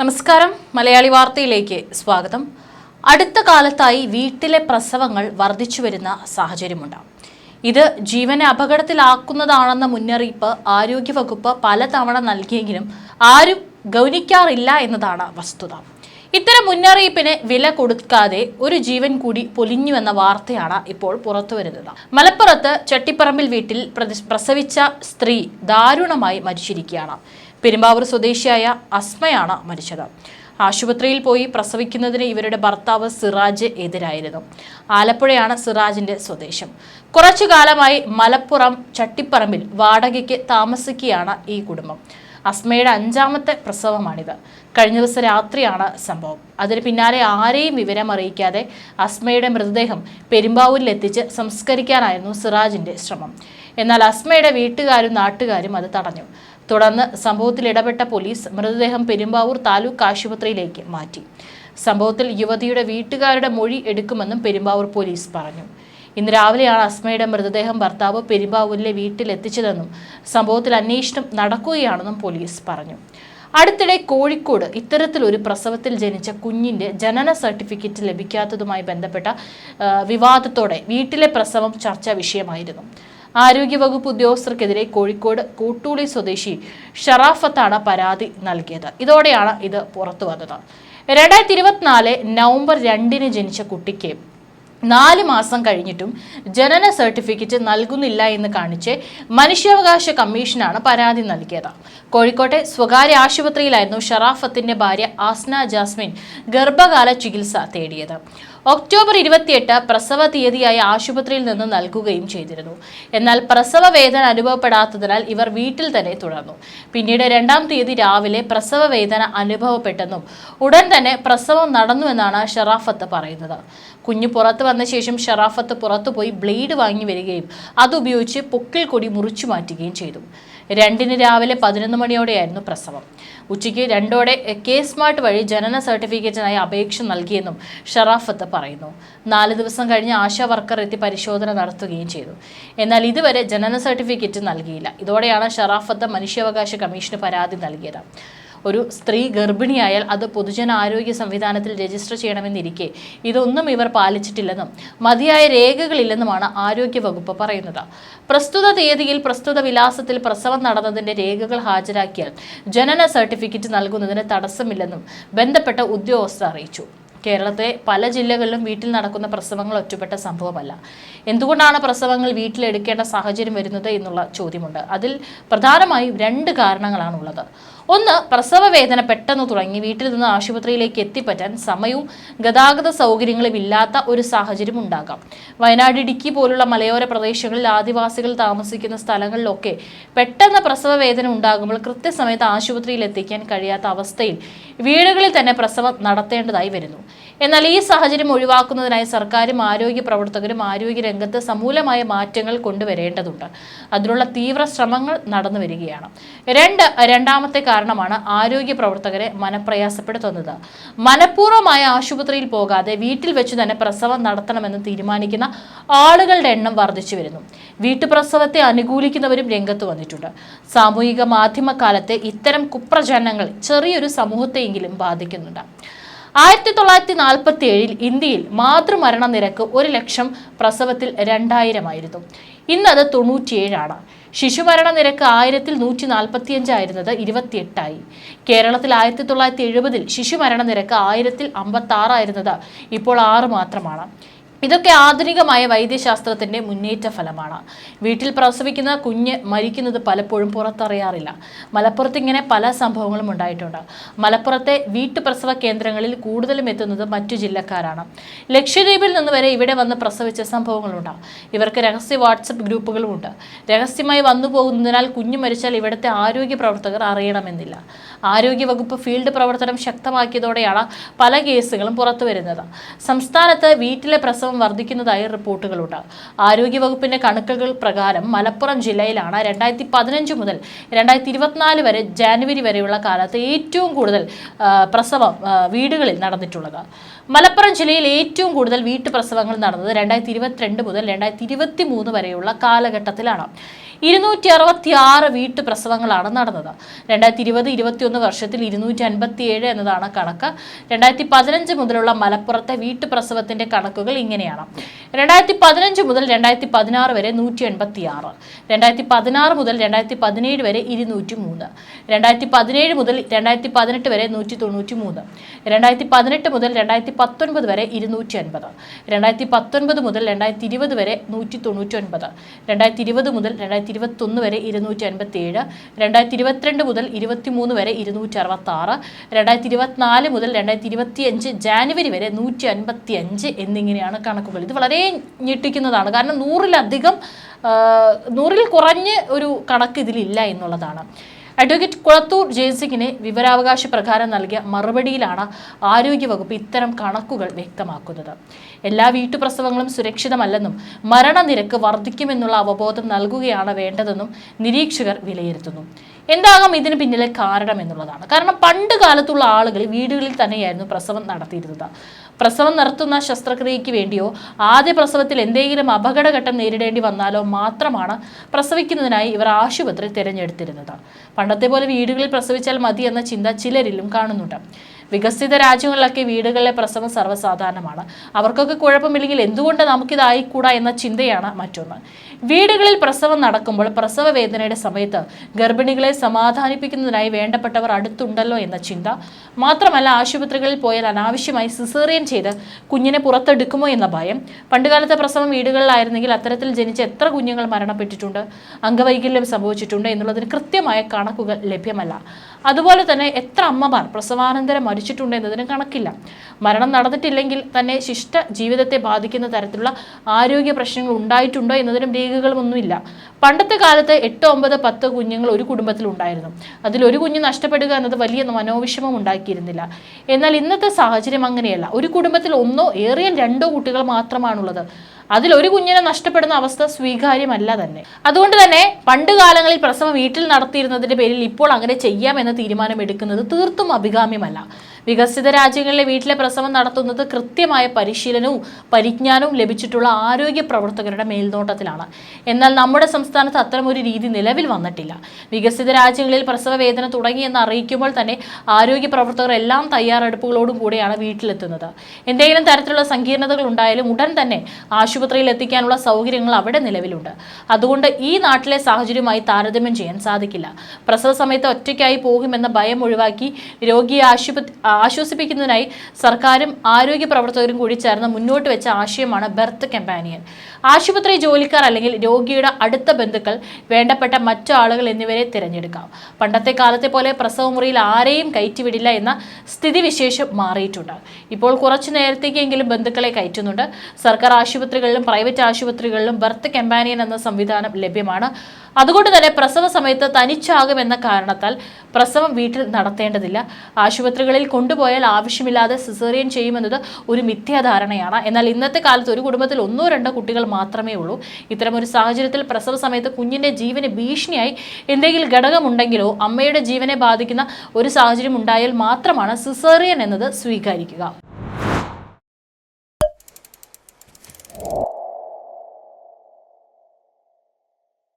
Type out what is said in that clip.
നമസ്കാരം. മലയാളി വാർത്തയിലേക്ക് സ്വാഗതം. അടുത്ത കാലത്തായി വീട്ടിലെ പ്രസവങ്ങൾ വർദ്ധിച്ചു വരുന്ന സാഹചര്യമുണ്ട്. ഇത് ജീവനെ അപകടത്തിലാക്കുന്നതാണെന്ന മുന്നറിയിപ്പ് ആരോഗ്യവകുപ്പ് പലതവണ നൽകിയെങ്കിലും ആരും ഗൗനിക്കാറില്ല എന്നതാണ് വസ്തുത. ഇത്തരം മുന്നറിയിപ്പിന് വില കൊടുക്കാതെ ഒരു ജീവൻ കൂടി പൊലിഞ്ഞുവെന്ന വാർത്തയാണ് ഇപ്പോൾ പുറത്തുവരുന്നത് മലപ്പുറത്ത് ചട്ടിപ്പറമ്പിൽ വീട്ടിൽ പ്രസവിച്ച സ്ത്രീ ദാരുണമായി മരിച്ചിരിക്കുകയാണ്. പെരുമ്പാവൂർ സ്വദേശിയായ അസ്മയാണ് മരിച്ചത്. ആശുപത്രിയിൽ പോയി പ്രസവിക്കുന്നതിന് ഇവരുടെ ഭർത്താവ് സിറാജ് എതിരായിരുന്നു. ആലപ്പുഴയാണ് സിറാജിന്റെ സ്വദേശം. കുറച്ചു കാലമായി മലപ്പുറം ചട്ടിപ്പറമ്പിൽ വാടകയ്ക്ക് താമസിക്കുകയാണ് ഈ കുടുംബം. അസ്മയുടെ അഞ്ചാമത്തെ പ്രസവമാണിത്. കഴിഞ്ഞ ദിവസം രാത്രിയാണ് സംഭവം. അതിന് പിന്നാലെ ആരെയും വിവരം അറിയിക്കാതെ അസ്മയുടെ മൃതദേഹം പെരുമ്പാവൂരിൽ എത്തിച്ച് സംസ്കരിക്കാനായിരുന്നു സിറാജിന്റെ ശ്രമം. എന്നാൽ അസ്മയുടെ വീട്ടുകാരും നാട്ടുകാരും അത് തടഞ്ഞു. തുടർന്ന് സംഭവത്തിൽ ഇടപെട്ട പോലീസ് മൃതദേഹം പെരുമ്പാവൂർ താലൂക്ക് ആശുപത്രിയിലേക്ക് മാറ്റി. സംഭവത്തിൽ യുവതിയുടെ വീട്ടുകാരുടെ മൊഴി എടുക്കുമെന്നും പെരുമ്പാവൂർ പോലീസ് പറഞ്ഞു. ഇന്ന് രാവിലെയാണ് അസ്മയുടെ മൃതദേഹം ഭർത്താവ് പെരുമ്പാവൂരിലെ വീട്ടിലെത്തിച്ചതെന്നും സംഭവത്തിൽ അന്വേഷണം നടക്കുകയാണെന്നും പോലീസ് പറഞ്ഞു. അടുത്തിടെ കോഴിക്കോട് ഇത്തരത്തിലൊരു പ്രസവത്തിൽ ജനിച്ച കുഞ്ഞിന്റെ ജനന സർട്ടിഫിക്കറ്റ് ലഭിക്കാത്തതുമായി ബന്ധപ്പെട്ട വിവാദത്തോടെ വീട്ടിലെ പ്രസവം ചർച്ചാ വിഷയമായിരുന്നു. ആരോഗ്യവകുപ്പ് ഉദ്യോഗസ്ഥർക്കെതിരെ കോഴിക്കോട് കൂട്ടൂളി സ്വദേശി ഷറാഫത്താണ് പരാതി നൽകിയത്. ഇതോടെയാണ് ഇത് പുറത്തു വന്നത് രണ്ടായിരത്തി ഇരുപത്തിനാല് നവംബർ രണ്ടിന് ജനിച്ച കുട്ടിക്ക് നാല് മാസം കഴിഞ്ഞിട്ടും ജനന സർട്ടിഫിക്കറ്റ് നൽകുന്നില്ല എന്ന് കാണിച്ച് മനുഷ്യാവകാശ കമ്മീഷനാണ് പരാതി നൽകിയത്. കോഴിക്കോട്ടെ സ്വകാര്യ ആശുപത്രിയിലായിരുന്നു ഷറാഫത്തിന്റെ ഭാര്യ ആസ്ന ജാസ്മിൻ ഗർഭകാല ചികിത്സ തേടിയത്. ഒക്ടോബർ ഇരുപത്തിയെട്ട് പ്രസവ തീയതിയായി ആശുപത്രിയിൽ നിന്ന് നൽകുകയും ചെയ്തിരുന്നു. എന്നാൽ പ്രസവ വേദന അനുഭവപ്പെടാത്തതിനാൽ ഇവർ വീട്ടിൽ തന്നെ തുടർന്നു. പിന്നീട് രണ്ടാം തീയതി രാവിലെ പ്രസവ വേദന അനുഭവപ്പെട്ടെന്നും ഉടൻ തന്നെ പ്രസവം നടന്നുവെന്നാണ് ഷറാഫത്ത് പറയുന്നത്. കുഞ്ഞ് പുറത്ത് വന്ന ശേഷം ഷറാഫത്ത് പുറത്തു പോയി ബ്ലേഡ് വാങ്ങി വരികയും അതുപയോഗിച്ച് പൊക്കിൽ കൊടി മുറിച്ചു മാറ്റുകയും ചെയ്തു. രണ്ടിന് രാവിലെ പതിനൊന്ന് മണിയോടെയായിരുന്നു പ്രസവം. ഉച്ചയ്ക്ക് രണ്ടോടെ കെ സ്മാർട്ട് വഴി ജനന സർട്ടിഫിക്കറ്റിനായി അപേക്ഷ നൽകിയെന്നും ഷറാഫത്ത് പറയുന്നു. നാല് ദിവസം കഴിഞ്ഞ് ആശാ വർക്കർ എത്തി പരിശോധന നടത്തുകയും ചെയ്തു. എന്നാൽ ഇതുവരെ ജനന സർട്ടിഫിക്കറ്റ് നൽകിയില്ല. ഇതോടെയാണ് ഷറാഫത്ത് മനുഷ്യാവകാശ കമ്മീഷന് പരാതി നൽകിയത്. ഒരു സ്ത്രീ ഗർഭിണിയായാൽ അത് പൊതുജന ആരോഗ്യ സംവിധാനത്തിൽ രജിസ്റ്റർ ചെയ്യണമെന്നിരിക്കെ. ഇതൊന്നും ഇവർ പാലിച്ചിട്ടില്ലെന്നും മതിയായ രേഖകളില്ലെന്നുമാണ് ആരോഗ്യ വകുപ്പ് പറയുന്നത്. പ്രസ്തുത തീയതിയിൽ പ്രസ്തുത വിലാസത്തിൽ പ്രസവം നടന്നതിന്റെ രേഖകൾ ഹാജരാക്കിയാൽ ജനന സർട്ടിഫിക്കറ്റ് നൽകുന്നതിന് തടസ്സമില്ലെന്നും ബന്ധപ്പെട്ട ഉദ്യോഗസ്ഥർ അറിയിച്ചു. കേരളത്തെ പല ജില്ലകളിലും വീട്ടിൽ നടക്കുന്ന പ്രസവങ്ങൾ ഒറ്റപ്പെട്ട സംഭവമല്ല. എന്തുകൊണ്ടാണ് പ്രസവങ്ങൾ വീട്ടിലെടുക്കേണ്ട സാഹചര്യം വരുന്നത് എന്നുള്ള ചോദ്യമുണ്ട്. അതിൽ പ്രധാനമായും രണ്ട് കാരണങ്ങളാണുള്ളത്. ഒന്ന് പ്രസവ വേദന പെട്ടെന്ന് തുടങ്ങി വീട്ടിൽ നിന്ന് ആശുപത്രിയിലേക്ക് എത്തിപ്പറ്റാൻ സമയവും ഗതാഗത സൗകര്യങ്ങളും ഇല്ലാത്ത ഒരു സാഹചര്യം ഉണ്ടാകാം. വയനാട് ഇടുക്കി പോലുള്ള മലയോര പ്രദേശങ്ങളിൽ ആദിവാസികൾ താമസിക്കുന്ന സ്ഥലങ്ങളിലൊക്കെ പെട്ടെന്ന് പ്രസവ വേദന ഉണ്ടാകുമ്പോൾ കൃത്യസമയത്ത് ആശുപത്രിയിൽ എത്തിക്കാൻ കഴിയാത്ത അവസ്ഥയിൽ വീടുകളിൽ തന്നെ പ്രസവം നടത്തേണ്ടതായി വരുന്നു. എന്നാൽ ഈ സാഹചര്യം ഒഴിവാക്കുന്നതിനായി സർക്കാരും ആരോഗ്യ പ്രവർത്തകരും ആരോഗ്യ രംഗത്ത് സമൂലമായ മാറ്റങ്ങൾ കൊണ്ടുവരേണ്ടതുണ്ട്. അതിനുള്ള തീവ്ര ശ്രമങ്ങൾ നടന്നു വരികയാണ്. രണ്ട് രണ്ടാമത്തെ കാരണമാണ് ആരോഗ്യ പ്രവർത്തകരെ മനപ്രയാസപ്പെടുത്തുന്നത്. മനഃപൂർവമായ ആശുപത്രിയിൽ പോകാതെ വീട്ടിൽ വെച്ച് തന്നെ പ്രസവം നടത്തണമെന്ന് തീരുമാനിക്കുന്ന ആളുകളുടെ എണ്ണം വർദ്ധിച്ചു വരുന്നു. വീട്ടുപ്രസവത്തെ അനുകൂലിക്കുന്നവരും രംഗത്ത് വന്നിട്ടുണ്ട്. സാമൂഹിക മാധ്യമ കാലത്തെ ഇത്തരം കുപ്രചരണങ്ങൾ ചെറിയൊരു സമൂഹത്തെയെങ്കിലും ബാധിക്കുന്നുണ്ട്. ആയിരത്തി തൊള്ളായിരത്തി നാൽപ്പത്തി ഏഴിൽ ഇന്ത്യയിൽ മാതൃമരണ നിരക്ക് ഒരു ലക്ഷം പ്രസവത്തിൽ രണ്ടായിരമായിരുന്നു. ഇന്നത് തൊണ്ണൂറ്റിയേഴാണ്. ശിശുമരണ നിരക്ക് ആയിരത്തിൽ നൂറ്റി നാൽപ്പത്തിയഞ്ചായിരുന്നത് ഇരുപത്തിയെട്ടായി. കേരളത്തിൽ ആയിരത്തി തൊള്ളായിരത്തി എഴുപതിൽ ശിശുമരണ നിരക്ക് ആയിരത്തിൽ അമ്പത്തി ആറായിരുന്നത് ഇപ്പോൾ ആറ് മാത്രമാണ്. ഇതൊക്കെ ആധുനികമായ വൈദ്യശാസ്ത്രത്തിന്റെ മുന്നേറ്റ ഫലമാണ്. വീട്ടിൽ പ്രസവിക്കുന്ന കുഞ്ഞ് മരിക്കുന്നത് പലപ്പോഴും പുറത്തറിയാറില്ല. മലപ്പുറത്ത് ഇങ്ങനെ പല സംഭവങ്ങളും ഉണ്ടായിട്ടുണ്ട്. മലപ്പുറത്തെ വീട്ടുപ്രസവ കേന്ദ്രങ്ങളിൽ കൂടുതലും എത്തുന്നത് മറ്റു ജില്ലക്കാരാണ്. ലക്ഷദ്വീപിൽ നിന്ന് വരെ ഇവിടെ വന്ന് പ്രസവിച്ച സംഭവങ്ങളുണ്ട്. ഇവർക്ക് രഹസ്യ വാട്സപ്പ് ഗ്രൂപ്പുകളുമുണ്ട്. രഹസ്യമായി വന്നു പോകുന്നതിനാൽ കുഞ്ഞ് മരിച്ചാൽ ഇവിടുത്തെ ആരോഗ്യ പ്രവർത്തകർ അറിയണമെന്നില്ല. ആരോഗ്യവകുപ്പ് ഫീൽഡ് പ്രവർത്തനം ശക്തമാക്കിയതോടെയാണ് പല കേസുകളും പുറത്തു വരുന്നത് സംസ്ഥാനത്ത് വീട്ടിലെ പ്രസവം വർദ്ധിക്കുന്നതായി റിപ്പോർട്ടുകളുണ്ട്. ആരോഗ്യവകുപ്പിന്റെ കണക്കുകൾ പ്രകാരം മലപ്പുറം ജില്ലയിലാണ് രണ്ടായിരത്തി പതിനഞ്ച് മുതൽ രണ്ടായിരത്തി ഇരുപത്തിനാല് വരെ ജാനുവരി വരെയുള്ള കാലത്ത് ഏറ്റവും കൂടുതൽ പ്രസവം വീടുകളിൽ നടന്നിട്ടുള്ളത്. മലപ്പുറം ജില്ലയിൽ ഏറ്റവും കൂടുതൽ വീട്ടുപ്രസവങ്ങൾ നടന്നത് രണ്ടായിരത്തി ഇരുപത്തിരണ്ട് മുതൽ രണ്ടായിരത്തി ഇരുപത്തി മൂന്ന് വരെയുള്ള കാലഘട്ടത്തിലാണ്. ഇരുന്നൂറ്റി അറുപത്തി ആറ് വീട്ടുപ്രസവങ്ങളാണ് നടന്നത്. രണ്ടായിരത്തി ഇരുപത് ഇരുപത്തിയൊന്ന് വർഷത്തിൽ ഇരുന്നൂറ്റി അൻപത്തി ഏഴ് എന്നതാണ് കണക്ക്. രണ്ടായിരത്തി പതിനഞ്ച് മുതലുള്ള മലപ്പുറത്തെ വീട്ടുപ്രസവത്തിന്റെ കണക്കുകൾ ഇങ്ങനെയാണ്. രണ്ടായിരത്തി പതിനഞ്ച് മുതൽ രണ്ടായിരത്തി പതിനാറ് വരെ നൂറ്റി എൺപത്തി ആറ് രണ്ടായിരത്തി പതിനാറ് മുതൽ രണ്ടായിരത്തി പതിനേഴ് വരെ ഇരുന്നൂറ്റി മൂന്ന് രണ്ടായിരത്തി പതിനേഴ് മുതൽ രണ്ടായിരത്തി പതിനെട്ട് വരെ നൂറ്റി തൊണ്ണൂറ്റി മൂന്ന് രണ്ടായിരത്തി പതിനെട്ട് മുതൽ രണ്ടായിരത്തി പത്തൊൻപത് വരെ ഇരുന്നൂറ്റി അൻപത് രണ്ടായിരത്തി പത്തൊൻപത് മുതൽ രണ്ടായിരത്തി ഇരുപത് വരെ നൂറ്റി തൊണ്ണൂറ്റി ഒൻപത് രണ്ടായിരത്തി ഇരുപത് മുതൽ രണ്ടായിരത്തി ഇരുപത്തൊന്ന് വരെ ഇരുന്നൂറ്റി അൻപത്തി ഏഴ് രണ്ടായിരത്തി ഇരുപത്തിരണ്ട് മുതൽ ഇരുപത്തി മൂന്ന് വരെ ഇരുന്നൂറ്റി അറുപത്തി ആറ് രണ്ടായിരത്തി ഇരുപത്തിനാല് മുതൽ രണ്ടായിരത്തി ഇരുപത്തി അഞ്ച് ജാനുവരി വരെ നൂറ്റി അൻപത്തി അഞ്ച് എന്നിങ്ങനെയാണ് കണക്കുകൾ. ഇത് വളരെ ഞെട്ടിക്കുന്നതാണ്. കാരണം നൂറിലധികം നൂറിൽ കുറഞ്ഞ് ഒരു കണക്ക് ഇതിലില്ല എന്നുള്ളതാണ്. അഡ്വക്കേറ്റ് കുളത്തൂർ ജയസിംഗിന് വിവരാവകാശ പ്രകാരം നൽകിയ മറുപടിയിലാണ് ആരോഗ്യവകുപ്പ് ഇത്തരം കണക്കുകൾ വ്യക്തമാക്കുന്നത്. എല്ലാ വീട്ടുപ്രസവങ്ങളും സുരക്ഷിതമല്ലെന്നും മരണനിരക്ക് വർദ്ധിക്കുമെന്നുള്ള അവബോധം നൽകുകയാണ് വേണ്ടതെന്നും നിരീക്ഷകർ വിലയിരുത്തുന്നു. എന്താകാം ഇതിന് പിന്നിലെ കാരണം എന്നുള്ളതാണ് കാരണം പണ്ട് കാലത്തുള്ള ആളുകൾ വീടുകളിൽ തന്നെയായിരുന്നു പ്രസവം നടത്തിയിരുന്നത്. പ്രസവം നിർത്തുന്ന ശസ്ത്രക്രിയയ്ക്ക് വേണ്ടിയോ ആദ്യ പ്രസവത്തിൽ എന്തെങ്കിലും അപകടഘട്ടം നേരിടേണ്ടി വന്നാലോ മാത്രമാണ് പ്രസവിക്കുന്നതിനായി ഇവർ ആശുപത്രി തിരഞ്ഞെടുത്തിരുന്നത്. പണ്ടത്തെ പോലെ വീടുകളിൽ പ്രസവിച്ചാൽ മതി എന്ന ചിന്ത ചിലരിലും കാണുന്നുണ്ട്. വികസിത രാജ്യങ്ങളിലൊക്കെ വീടുകളിലെ പ്രസവം സർവസാധാരണമാണ്. അവർക്കൊക്കെ കുഴപ്പമില്ലെങ്കിൽ എന്തുകൊണ്ട് നമുക്കിതായിക്കൂടാ എന്ന ചിന്തയാണ് മറ്റൊന്ന്. വീടുകളിൽ പ്രസവം നടക്കുമ്പോൾ പ്രസവ വേദനയുടെ സമയത്ത് ഗർഭിണികളെ സമാധാനിപ്പിക്കുന്നതിനായി വേണ്ടപ്പെട്ടവർ അടുത്തുണ്ടല്ലോ എന്ന ചിന്ത. മാത്രമല്ല ആശുപത്രികളിൽ പോയാൽ അനാവശ്യമായി സിസേറിയൻ ചെയ്ത് കുഞ്ഞിനെ പുറത്തെടുക്കുമോ എന്ന ഭയം. പണ്ടുകാലത്തെ പ്രസവം വീടുകളിലായിരുന്നെങ്കിൽ അത്തരത്തിൽ ജനിച്ച എത്ര കുഞ്ഞുങ്ങൾ മരണപ്പെട്ടിട്ടുണ്ട് അംഗവൈകല്യം സംഭവിച്ചിട്ടുണ്ട് എന്നുള്ളതിന് കൃത്യമായ കണക്കുകൾ ലഭ്യമല്ല. അതുപോലെ തന്നെ എത്ര അമ്മമാർ പ്രസവാനന്തരം മരിച്ചിട്ടുണ്ട് എന്നതിന് കണക്കില്ല. മരണം നടന്നിട്ടില്ലെങ്കിൽ തന്നെ ശിഷ്ട ജീവിതത്തെ ബാധിക്കുന്ന തരത്തിലുള്ള ആരോഗ്യ പ്രശ്നങ്ങൾ ഉണ്ടായിട്ടുണ്ടോ എന്നതിനും രേഖകളൊന്നുമില്ല പണ്ടത്തെ കാലത്ത് എട്ട് ഒമ്പത് പത്ത് കുഞ്ഞുങ്ങൾ ഒരു കുടുംബത്തിൽ ഉണ്ടായിരുന്നു അതിൽ ഒരു കുഞ്ഞ് നഷ്ടപ്പെടുക എന്നത് വലിയ മനോവിഷമം ഉണ്ടാക്കിയിരുന്നില്ല. എന്നാൽ ഇന്നത്തെ സാഹചര്യം അങ്ങനെയല്ല. ഒരു കുടുംബത്തിൽ ഒന്നോ ഏറിയ രണ്ടോ കുട്ടികൾ മാത്രമാണുള്ളത്. അതിൽ ഒരു കുഞ്ഞിനെ നഷ്ടപ്പെടുന്ന അവസ്ഥ സ്വീകാര്യമല്ല തന്നെ. അതുകൊണ്ട് തന്നെ പണ്ട് കാലങ്ങളിൽ പ്രസവം വീട്ടിൽ നടത്തിയിരുന്നതിന്റെ പേരിൽ ഇപ്പോൾ അങ്ങനെ ചെയ്യാമെന്ന തീരുമാനം എടുക്കുന്നത് തീർത്തും അഭികാമ്യമല്ല. വികസിത രാജ്യങ്ങളിലെ വീട്ടിലെ പ്രസവം നടത്തുന്നത് കൃത്യമായ പരിശീലനവും പരിജ്ഞാനവും ലഭിച്ചിട്ടുള്ള ആരോഗ്യ പ്രവർത്തകരുടെ മേൽനോട്ടത്തിലാണ്. എന്നാൽ നമ്മുടെ സംസ്ഥാനത്ത് അത്തരമൊരു രീതി നിലവിൽ വന്നിട്ടില്ല. വികസിത രാജ്യങ്ങളിൽ പ്രസവ വേദന തുടങ്ങിയെന്ന് അറിയിക്കുമ്പോൾ തന്നെ ആരോഗ്യ പ്രവർത്തകർ എല്ലാം തയ്യാറെടുപ്പുകളോടും കൂടെയാണ് വീട്ടിലെത്തുന്നത്. എന്തെങ്കിലും തരത്തിലുള്ള സങ്കീർണതകൾ ഉണ്ടായാലും ഉടൻ തന്നെ ആശുപത്രിയിൽ എത്തിക്കാനുള്ള സൗകര്യങ്ങൾ അവിടെ നിലവിലുണ്ട്. അതുകൊണ്ട് ഈ നാട്ടിലെ സാഹചര്യമായി താരതമ്യം ചെയ്യാൻ സാധിക്കില്ല. പ്രസവ സമയത്ത് ഒറ്റയ്ക്കായി പോകുമെന്ന ഭയം ഒഴിവാക്കി രോഗിയെ ആശുപത്രി ആശ്വസിപ്പിക്കുന്നതിനായി സർക്കാരും ആരോഗ്യ പ്രവർത്തകരും കൂടി ചേർന്ന് മുന്നോട്ട് വെച്ച ആശയമാണ് ബെർത്ത് കമ്പാനിയൻ. ആശുപത്രി ജോലിക്കാർ അല്ലെങ്കിൽ രോഗിയുടെ അടുത്ത ബന്ധുക്കൾ വേണ്ടപ്പെട്ട മറ്റു ആളുകൾ എന്നിവരെ തിരഞ്ഞെടുക്കാം. പണ്ടത്തെ കാലത്തെ പോലെ പ്രസവമുറിയിൽ ആരെയും കയറ്റിവിടില്ല എന്ന സ്ഥിതിവിശേഷം മാറിയിട്ടുണ്ട്. ഇപ്പോൾ കുറച്ചു നേരത്തേക്കെങ്കിലും ബന്ധുക്കളെ കയറ്റുന്നുണ്ട്. സർക്കാർ ആശുപത്രികളിലും പ്രൈവറ്റ് ആശുപത്രികളിലും ബർത്ത് കമ്പാനിയൻ എന്ന സംവിധാനം ലഭ്യമാണ്. അതുകൊണ്ട് തന്നെ പ്രസവ സമയത്ത് തനിച്ചാകുമെന്ന കാരണത്താൽ പ്രസവം വീട്ടിൽ നടത്തേണ്ടതില്ല. ആശുപത്രികളിൽ കൊണ്ടുപോയാൽ ആവശ്യമില്ലാതെ സിസേറിയൻ ചെയ്യുമെന്നത് ഒരു മിഥ്യാധാരണയാണ്. എന്നാൽ ഇന്നത്തെ കാലത്ത് ഒരു കുടുംബത്തിൽ ഒന്നോ രണ്ടോ കുട്ടികൾ മാത്രമേ ഉള്ളൂ. ഇത്തരം ഒരു സാഹചര്യത്തിൽ പ്രസവ സമയത്ത് കുഞ്ഞിന്റെ ജീവന് ഭീഷണിയായി എന്തെങ്കിലും ഘടകമുണ്ടെങ്കിലോ അമ്മയുടെ ജീവനെ ബാധിക്കുന്ന ഒരു സാഹചര്യം ഉണ്ടായാൽ മാത്രമാണ് സിസേറിയൻ എന്നത് സ്വീകരിക്കുക.